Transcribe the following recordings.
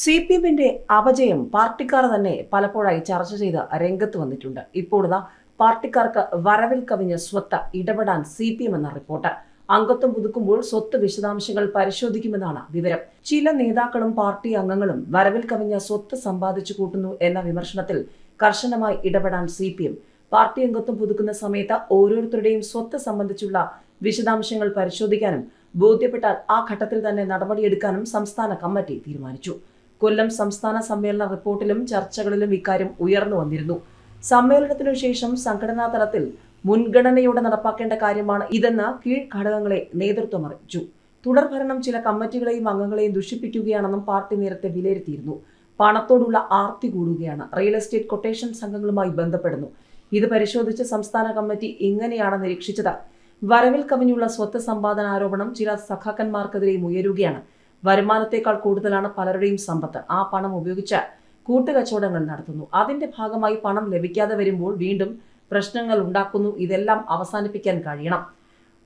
C P എമ്മിന്റെ അപജയം പാർട്ടിക്കാർ തന്നെ പലപ്പോഴായി ചർച്ച ചെയ്ത് രംഗത്ത് വന്നിട്ടുണ്ട്. ഇപ്പോഴിതാ പാർട്ടിക്കാർക്ക് വരവിൽ കവിഞ്ഞ സ്വത്ത് ഇടപെടാൻ സി പി എം എന്ന റിപ്പോർട്ട്. അംഗത്വം പുതുക്കുമ്പോൾ സ്വത്ത് വിശദാംശങ്ങൾ പരിശോധിക്കുമെന്നാണ് വിവരം. ചില നേതാക്കളും പാർട്ടി അംഗങ്ങളും വരവിൽ കവിഞ്ഞ സ്വത്ത് സമ്പാദിച്ചു കൂട്ടുന്നു എന്ന വിമർശനത്തിൽ കർശനമായി ഇടപെടാൻ സി പി എം. പാർട്ടി അംഗത്വം പുതുക്കുന്ന സമയത്ത് ഓരോരുത്തരുടെയും സ്വത്ത് സംബന്ധിച്ചുള്ള വിശദാംശങ്ങൾ പരിശോധിക്കാനും ബോധ്യപ്പെട്ടാൽ ആ ഘട്ടത്തിൽ തന്നെ നടപടിയെടുക്കാനും സംസ്ഥാന കമ്മിറ്റി തീരുമാനിച്ചു. കൊല്ലം സംസ്ഥാന സമ്മേളന റിപ്പോർട്ടിലും ചർച്ചകളിലും ഇക്കാര്യം ഉയർന്നു വന്നിരുന്നു. സമ്മേളനത്തിനു ശേഷം സംഘടനാ തലത്തിൽ മുൻഗണനയോടെ നടപ്പാക്കേണ്ട കാര്യമാണ് ഇതെന്ന് കീഴ്ഘടകങ്ങളെ നേതൃത്വം അറിയിച്ചു. തുടർഭരണം ചില കമ്മിറ്റികളെയും അംഗങ്ങളെയും ദുഷിപ്പിക്കുകയാണെന്നും പാർട്ടി നേരത്തെ വിലയിരുത്തിയിരുന്നു. പണത്തോടുള്ള ആർത്തി കൂടുകയാണ്. റിയൽ എസ്റ്റേറ്റ് കൊട്ടേഷൻ സംഘങ്ങളുമായി ബന്ധപ്പെടുന്നു. ഇത് പരിശോധിച്ച് സംസ്ഥാന കമ്മിറ്റി ഇങ്ങനെയാണ് നിരീക്ഷിച്ചത്? വരവിൽ കവിഞ്ഞുള്ള സ്വത്ത് സമ്പാദന ആരോപണം ചില സഖാക്കന്മാർക്കെതിരെയും ഉയരുകയാണ്. വരുമാനത്തേക്കാൾ കൂടുതലാണ് പലരുടെയും സമ്പത്ത്. ആ പണം ഉപയോഗിച്ച് കൂട്ടുകച്ചവടങ്ങൾ നടത്തുന്നു. അതിന്റെ ഭാഗമായി പണം ലഭിക്കാതെ വരുമ്പോൾ വീണ്ടും പ്രശ്നങ്ങൾ ഉണ്ടാക്കുന്നു. ഇതെല്ലാം അവസാനിപ്പിക്കാൻ കഴിയണം.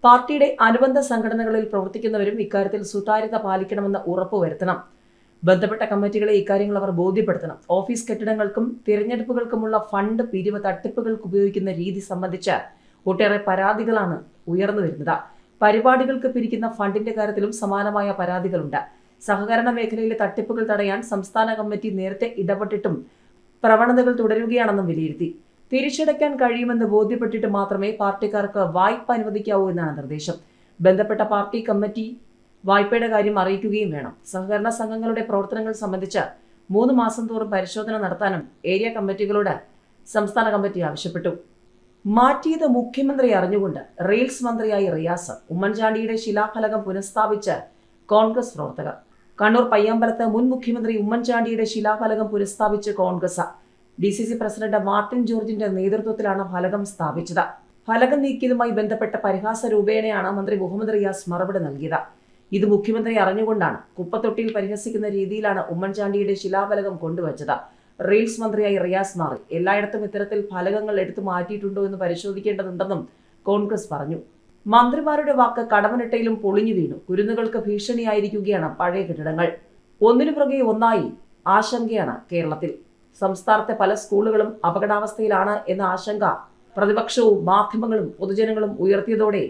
പാർട്ടിയുടെ അനുബന്ധ സംഘടനകളിൽ പ്രവർത്തിക്കുന്നവരും ഇക്കാര്യത്തിൽ സുതാര്യത പാലിക്കണമെന്ന് ഉറപ്പുവരുത്തണം ബന്ധപ്പെട്ട കമ്മിറ്റികളെ ഇക്കാര്യങ്ങൾ അവർ ബോധ്യപ്പെടുത്തണം. ഓഫീസ് കെട്ടിടങ്ങൾക്കും തിരഞ്ഞെടുപ്പുകൾക്കുമുള്ള ഫണ്ട് പിരിവ് തട്ടിപ്പുകൾക്ക് ഉപയോഗിക്കുന്ന രീതി സംബന്ധിച്ച് ഒട്ടേറെ പരാതികളാണ് ഉയർന്നു വരുന്നത്. പരിപാടികൾക്ക് പിരിക്കുന്ന ഫണ്ടിന്റെ കാര്യത്തിലും സമാനമായ പരാതികളുണ്ട്. സഹകരണ മേഖലയിലെ തട്ടിപ്പുകൾ തടയാൻ സംസ്ഥാന കമ്മിറ്റി നേരത്തെ ഇടപെട്ടിട്ടും പ്രവണതകൾ തുടരുകയാണെന്നും വിലയിരുത്തി. തിരിച്ചടയ്ക്കാൻ കഴിയുമെന്ന് ബോധ്യപ്പെട്ടിട്ട് മാത്രമേ പാർട്ടിക്കാർക്ക് വായ്പ അനുവദിക്കാവൂ എന്നാണ് നിർദ്ദേശം. ബന്ധപ്പെട്ട പാർട്ടി കമ്മിറ്റി വായ്പയുടെ കാര്യം അറിയിക്കുകയും വേണം. സഹകരണ സംഘങ്ങളുടെ പ്രവർത്തനങ്ങൾ സംബന്ധിച്ച് മൂന്ന് മാസം തോറും പരിശോധന നടത്താനും ഏരിയ കമ്മിറ്റികളോട് സംസ്ഥാന കമ്മിറ്റി ആവശ്യപ്പെട്ടു. മാറ്റിയത് മുഖ്യമന്ത്രി അറിഞ്ഞുകൊണ്ട് റെയിൽസ് മന്ത്രിയായി റിയാസ് ഉമ്മൻചാണ്ടിയുടെ ശിലാഫലകം പുനഃസ്ഥാപിച്ച് കോൺഗ്രസ് പ്രവർത്തകർ. കണ്ണൂർ പയ്യാമ്പലത്ത് മുൻ മുഖ്യമന്ത്രി ഉമ്മൻചാണ്ടിയുടെ ശിലാഫലകം പുനഃസ്ഥാപിച്ച് Congress. D C C president Martin ജോർജിന്റെ നേതൃത്വത്തിലാണ് ഫലകം സ്ഥാപിച്ചത്. ഫലകം നീക്കിയതുമായി ബന്ധപ്പെട്ട പരിഹാസ രൂപേണയാണ് മന്ത്രി മുഹമ്മദ് റിയാസ് മറുപടി നൽകിയത്. ഇത് മുഖ്യമന്ത്രി അറിഞ്ഞുകൊണ്ടാണ് കുപ്പത്തൊട്ടിയിൽ പരിഹസിക്കുന്ന രീതിയിലാണ് ഉമ്മൻചാണ്ടിയുടെ ശിലാഫലകം കൊണ്ടുവച്ചത്. റീൽസ് മന്ത്രിയായി റിയാസ് മാറി. എല്ലായിടത്തും ഇത്തരത്തിൽ ഫലകങ്ങൾ എടുത്തു മാറ്റിയിട്ടുണ്ടോ എന്ന് പരിശോധിക്കേണ്ടതുണ്ടെന്നും കോൺഗ്രസ് പറഞ്ഞു. മന്ത്രിമാരുടെ വാക്ക് കടമനിട്ടയിലും പൊളിഞ്ഞു വീണു. കുരുന്നുകൾക്ക് ഭീഷണിയായിരിക്കുകയാണ് പഴയ കെട്ടിടങ്ങൾ. ഒന്നിനു പുറകെ ഒന്നായി ആശങ്കയാണ് കേരളത്തിൽ. സംസ്ഥാനത്തെ പല സ്കൂളുകളും അപകടാവസ്ഥയിലാണ് എന്ന ആശങ്ക പ്രതിപക്ഷവും മാധ്യമങ്ങളും പൊതുജനങ്ങളും ഉയർത്തിയതോടെ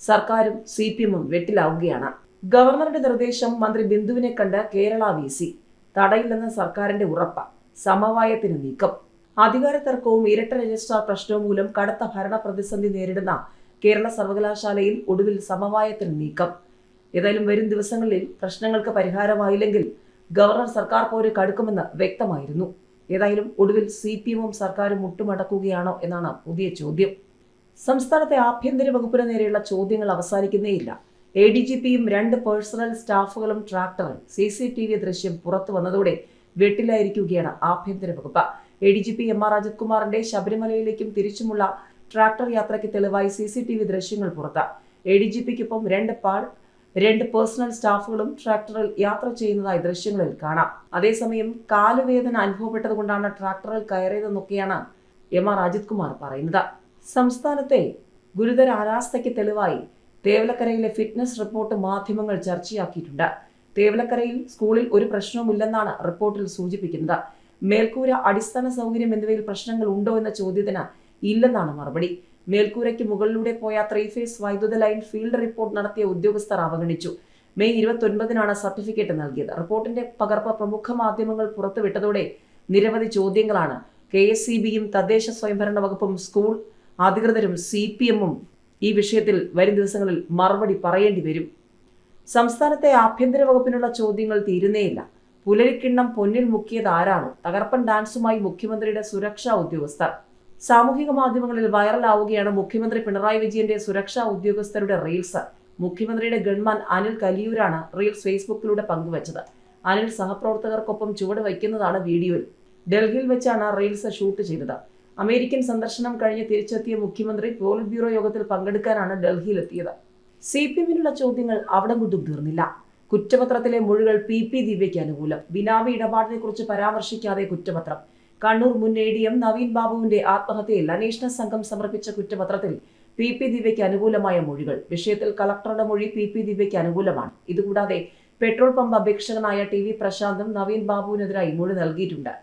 സർക്കാരും സി പി എമ്മും വെട്ടിലാവുകയാണ്. ഗവർണറുടെ നിർദ്ദേശം മന്ത്രി ബിന്ദുവിനെ കണ്ട് കേരള വി സി തടയില്ലെന്ന സർക്കാരിന്റെ ഉറപ്പ്. സമവായത്തിന് നീക്കം. അധികാര തർക്കവും ഇരട്ട രജിസ്ട്രാർ പ്രശ്നവും മൂലം കടുത്ത ഭരണ പ്രതിസന്ധി നേരിടുന്ന കേരള സർവകലാശാലയിൽ ഒടുവിൽ സമവായത്തിന് നീക്കം. ഏതായാലും വരും ദിവസങ്ങളിൽ പ്രശ്നങ്ങൾക്ക് പരിഹാരമായില്ലെങ്കിൽ ഗവർണർ സർക്കാർ പോര് കടുക്കുമെന്ന് വ്യക്തമായിരുന്നു. ഏതായാലും ഒടുവിൽ സി പി എമ്മും സർക്കാരും മുട്ടുമടക്കുകയാണോ എന്നാണ് പുതിയ ചോദ്യം. സംസ്ഥാനത്തെ ആഭ്യന്തര വകുപ്പിന് നേരെയുള്ള ചോദ്യങ്ങൾ അവസാനിക്കുന്നേയില്ല. എ ഡി ജി പിയും രണ്ട് പേഴ്സണൽ സ്റ്റാഫുകളും ട്രാക്ടറും സി സി ടി വി ദൃശ്യം പുറത്തു വന്നതോടെ വെട്ടിലായിരിക്കുകയാണ് ആഭ്യന്തര വകുപ്പ്. A D G P M R Ajith കുമാറിന്റെ ശബരിമലയിലേക്കും തിരിച്ചുമുള്ള ട്രാക്ടർ യാത്രയ്ക്ക് തെളിവായി സി സി ടി വി ദൃശ്യങ്ങൾ പുറത്ത്. എ ഡി ജി പിക്കൊപ്പം രണ്ട് പാൾ രണ്ട് പേഴ്സണൽ സ്റ്റാഫുകളും ട്രാക്ടറിൽ യാത്ര ചെയ്യുന്നതായി ദൃശ്യങ്ങളിൽ കാണാം. അതേസമയം കാലുവേദന അനുഭവപ്പെട്ടതുകൊണ്ടാണ് ട്രാക്ടറിൽ കയറിയതെന്നൊക്കെയാണ് എം ആർ അജിത് കുമാർ പറയുന്നത്. സംസ്ഥാനത്തെ ഗുരുതര അനാസ്ഥയ്ക്ക് തെളിവായി തേവലക്കരയിലെ ഫിറ്റ്നസ് റിപ്പോർട്ട് മാധ്യമങ്ങൾ ചർച്ചയാക്കിയിട്ടുണ്ട്. തേവലക്കരയിൽ സ്കൂളിൽ ഒരു പ്രശ്നവുമില്ലെന്നാണ് റിപ്പോർട്ടിൽ സൂചിപ്പിക്കുന്നത്. മേൽക്കൂര അടിസ്ഥാന സൗകര്യം എന്നിവയിൽ പ്രശ്നങ്ങൾ ഉണ്ടോ എന്ന ചോദ്യത്തിന് ഇല്ലെന്നാണ് മറുപടി. മേൽക്കൂരയ്ക്ക് മുകളിലൂടെ പോയ ത്രീ ഫേസ് വൈദ്യുത ലൈൻ ഫീൽഡ് റിപ്പോർട്ട് നടത്തിയ ഉദ്യോഗസ്ഥർ അവഗണിച്ചു. മെയ് ഇരുപത്തൊൻപതിനാണ് സർട്ടിഫിക്കറ്റ് നൽകിയത്. റിപ്പോർട്ടിന്റെ പകർപ്പ് പ്രമുഖ മാധ്യമങ്ങൾ പുറത്തുവിട്ടതോടെ നിരവധി ചോദ്യങ്ങളാണ് കെ എസ് സി ബിയും തദ്ദേശ സ്വയംഭരണ വകുപ്പും സ്കൂൾ അധികൃതരും സി പി എമ്മും ഈ വിഷയത്തിൽ വരും ദിവസങ്ങളിൽ മറുപടി പറയേണ്ടി വരും. സംസ്ഥാനത്തെ ആഭ്യന്തര വകുപ്പിനുള്ള ചോദ്യങ്ങൾ തീരുന്നേയില്ല. പുലരിക്കിണ്ണം പൊന്നിൽ മുക്കിയത് ആരാണോ? തകർപ്പൻ ഡാൻസുമായി മുഖ്യമന്ത്രിയുടെ സുരക്ഷാ ഉദ്യോഗസ്ഥർ. സാമൂഹിക മാധ്യമങ്ങളിൽ വൈറലാവുകയാണ് മുഖ്യമന്ത്രി പിണറായി വിജയന്റെ സുരക്ഷാ ഉദ്യോഗസ്ഥരുടെ റീൽസ്. മുഖ്യമന്ത്രിയുടെ ഗൺമാൻ അനിൽ കലിയൂരാണ് റീൽസ് ഫേസ്ബുക്കിലൂടെ പങ്കുവച്ചത്. അനിൽ സഹപ്രവർത്തകർക്കൊപ്പം ചുവട് വയ്ക്കുന്നതാണ് വീഡിയോയിൽ. ഡൽഹിയിൽ വെച്ചാണ് റീൽസ് ഷൂട്ട് ചെയ്തത്. അമേരിക്കൻ സന്ദർശനം കഴിഞ്ഞ് തിരിച്ചെത്തിയ മുഖ്യമന്ത്രി പോളിറ്റ് ബ്യൂറോ യോഗത്തിൽ പങ്കെടുക്കാനാണ് ഡൽഹിയിലെത്തിയത്. സി പി എമ്മിനുള്ള ചോദ്യങ്ങൾ അവിടെ കൊണ്ടും തീർന്നില്ല. കുറ്റപത്രത്തിലെ മൊഴികൾ പി പി ദിവ്യയ്ക്ക് അനുകൂലം. ബിനാമി ഇടപാടിനെ കുറിച്ച് പരാമർശിക്കാതെ കുറ്റപത്രം. കണ്ണൂർ മുൻ എ ഡി എം നവീൻ ബാബുവിന്റെ ആത്മഹത്യയിൽ അന്വേഷണ സംഘം സമർപ്പിച്ച കുറ്റപത്രത്തിൽ പി പി ദിവ്യയ്ക്ക് അനുകൂലമായ മൊഴികൾ. വിഷയത്തിൽ കളക്ടറുടെ മൊഴി പി പി ദിവ്യയ്ക്ക് അനുകൂലമാണ്. ഇതുകൂടാതെ പെട്രോൾ പമ്പ് അപേക്ഷകനായ ടി വി പ്രശാന്തും നവീൻ ബാബുവിനെതിരായി മൊഴി നൽകിയിട്ടുണ്ട്.